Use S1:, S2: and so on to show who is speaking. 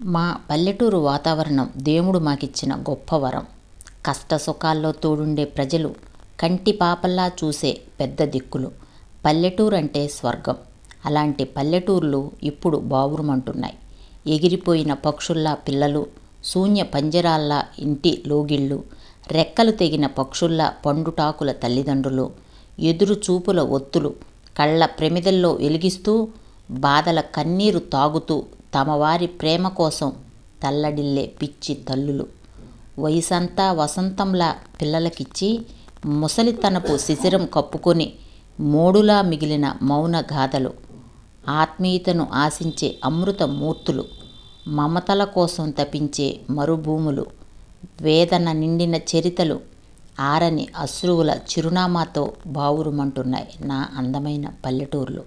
S1: మా పల్లెటూరు వాతావరణం దేవుడు మాకిచ్చిన గొప్ప వరం. కష్ట సుఖాల్లో తోడుండే ప్రజలు కంటి పాపల్లా చూసే పెద్ద దిక్కులు. పల్లెటూరు అంటే స్వర్గం. అలాంటి పల్లెటూర్లు ఇప్పుడు బావురుమంటున్నాయి. ఎగిరిపోయిన పక్షుల్లా పిల్లలు శూన్య పంజరాల్లా ఇంటి లోగిళ్ళు రెక్కలు తెగిన పక్షుల్లా పండుటాకుల తల్లిదండ్రులు ఎదురు చూపుల ఒత్తులు కళ్ళ ప్రమిదల్లో వెలిగిస్తూ బాధల కన్నీరు తాగుతూ తమ వారి ప్రేమ కోసం తల్లడిల్లే పిచ్చి తల్లులు. వయసంతా వసంతంలా పిల్లలకిచ్చి ముసలితనపు శిశిరం కప్పుకొని మోడులా మిగిలిన మౌన గాథలు ఆత్మీయతను ఆశించే అమృత మూర్తులు మమతల కోసం తపించే మరుభూములు వేదన నిండిన చరితలు ఆరని అశ్రువుల చిరునామాతో బావురుమంటున్నాయి నా అందమైన పల్లెటూర్లు.